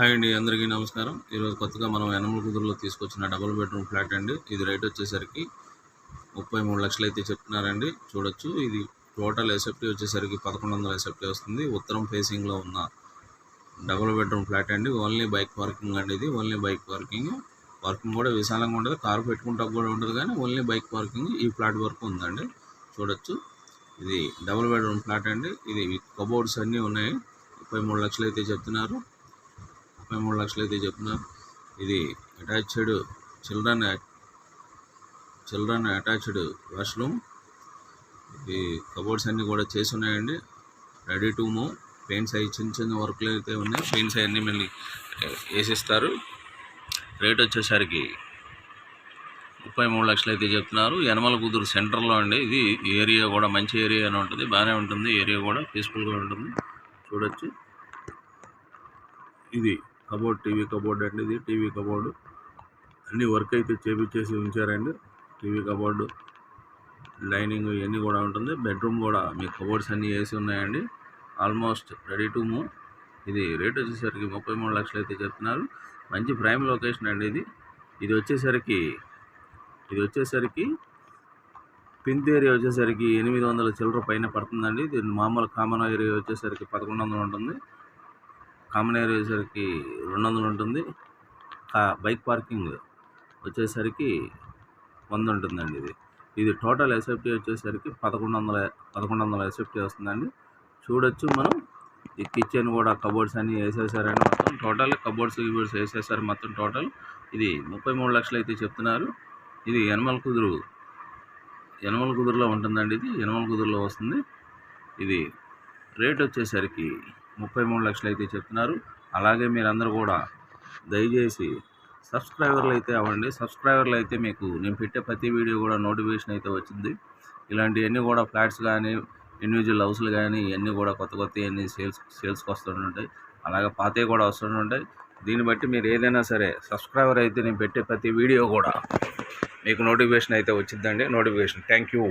Hi అండి అందరికీ నమస్కారం. ఈరోజు కొత్తగా మనం ఎనమల కుదురులో తీసుకొచ్చిన డబుల్ బెడ్రూమ్ ఫ్లాట్ అండి. ఇది రేట్ వచ్చేసరికి ముప్పై మూడు లక్షలు అయితే చెప్తున్నారండి. చూడొచ్చు ఇది టోటల్ ఎసెప్టీ వచ్చేసరికి పదకొండు వందల ఎసెప్టీ వస్తుంది. ఉత్తరం ఫేసింగ్లో ఉన్న డబుల్ బెడ్రూమ్ ఫ్లాట్ అండి. ఓన్లీ బైక్ పార్కింగ్ అండి ఇది. Only bike parking. పార్కింగ్ కూడా విశాలంగా ఉండదు. కారు పెట్టుకుంటా కూడా ఉండదు కానీ ఓన్లీ బైక్ పార్కింగ్ ఈ ఫ్లాట్ వరకు ఉందండి. చూడొచ్చు ఇది డబుల్ బెడ్రూమ్ ఫ్లాట్ అండి. ఇది కబోర్డ్స్ అన్నీ ఉన్నాయి. ముప్పై మూడు లక్షలు అయితే చెప్తున్నారు. ముప్పై మూడు లక్షలు అయితే చెప్తున్నారు ఇది attached children children attached washroom. ఇది కబోర్డ్స్ అన్నీ కూడా చేసి ఉన్నాయండి. Ready to move. పెయింట్స్ అవి చిన్న చిన్న వర్క్లు అయితే ఉన్నాయి. పెయింట్స్ అవన్నీ మళ్ళీ వేసిస్తారు. రేట్ వచ్చేసరికి ముప్పై మూడు లక్షలు అయితే చెప్తున్నారు. యనమల కుదురు సెంటర్లో అండి. ఇది ఏరియా కూడా మంచి ఏరియానే ఉంటుంది. బాగానే ఉంటుంది. ఏరియా కూడా పీస్ఫుల్గా ఉంటుంది. చూడొచ్చు. ఇది కబోర్డ్ టీవీ కబోర్డ్ అండి ఇది. TV cupboard. అన్ని వర్క్ అయితే చేపించేసి ఉంచారండి. టీవీ కబోర్డు లైనింగ్ ఇవన్నీ కూడా ఉంటుంది. బెడ్రూమ్ కూడా మీ కబోర్డ్స్ అన్నీ వేసి ఉన్నాయండి. Almost ready to move. ఇది రేట్ వచ్చేసరికి ముప్పై మూడు లక్షలు అయితే చెప్తున్నారు. మంచి ప్రైమ్ లొకేషన్ అండి ఇది. ఇది వచ్చేసరికి ఇది వచ్చేసరికి పింత్ ఏరియా వచ్చేసరికి ఎనిమిది వందల చిల్లర పైన పడుతుందండి. ఇది మామూలు కామన్ ఏరియా వచ్చేసరికి పదకొండు వందలు ఉంటుంది. కామన్ ఏరియా వచ్చేసరికి రెండు వందలు ఉంటుంది. కా- బైక్ పార్కింగ్ వచ్చేసరికి వంద ఉంటుందండి ఇది. ఇది టోటల్ ఎస్ఎఫ్టీ వచ్చేసరికి పదకొండు వందల పదకొండు వందల ఎస్ఎఫ్టీ వస్తుందండి. చూడొచ్చు మనం. ఈ కిచెన్ కూడా కబోర్డ్స్ అన్నీ వేసేసారని మొత్తం. టోటల్ కబోర్డ్స్ కిబోర్డ్స్ వేసేసారు మొత్తం టోటల్. ఇది ముప్పై మూడు లక్షలు అయితే చెప్తున్నారు. ఇది యనమల కుదురు యనమల కుదురులో ఉంటుందండి ఇది. యనమల కుదురులో వస్తుంది. ఇది రేట్ వచ్చేసరికి ముప్పై మూడు లక్షలు అయితే చెప్తున్నారు. అలాగే మీరందరూ కూడా దయచేసి సబ్స్క్రైబర్లు అయితే అవ్వండి. సబ్స్క్రైబర్లు అయితే మీకు నేను పెట్టే ప్రతి వీడియో కూడా నోటిఫికేషన్ అయితే వచ్చింది. ఇలాంటివన్నీ కూడా ఫ్లాట్స్ కానీ ఇండివిజువల్ హౌస్లు కానీ ఇవన్నీ కూడా కొత్త కొత్త అన్నీ సేల్స్ సేల్స్కి వస్తుంటాయి. అలాగే పాతవి కూడా వస్తుంటాయి. దీన్ని బట్టి మీరు ఏదైనా సరే సబ్స్క్రైబర్ అయితే నేను పెట్టే ప్రతి వీడియో కూడా మీకు నోటిఫికేషన్ అయితే వచ్చిందండి. నోటిఫికేషన్. Thank you.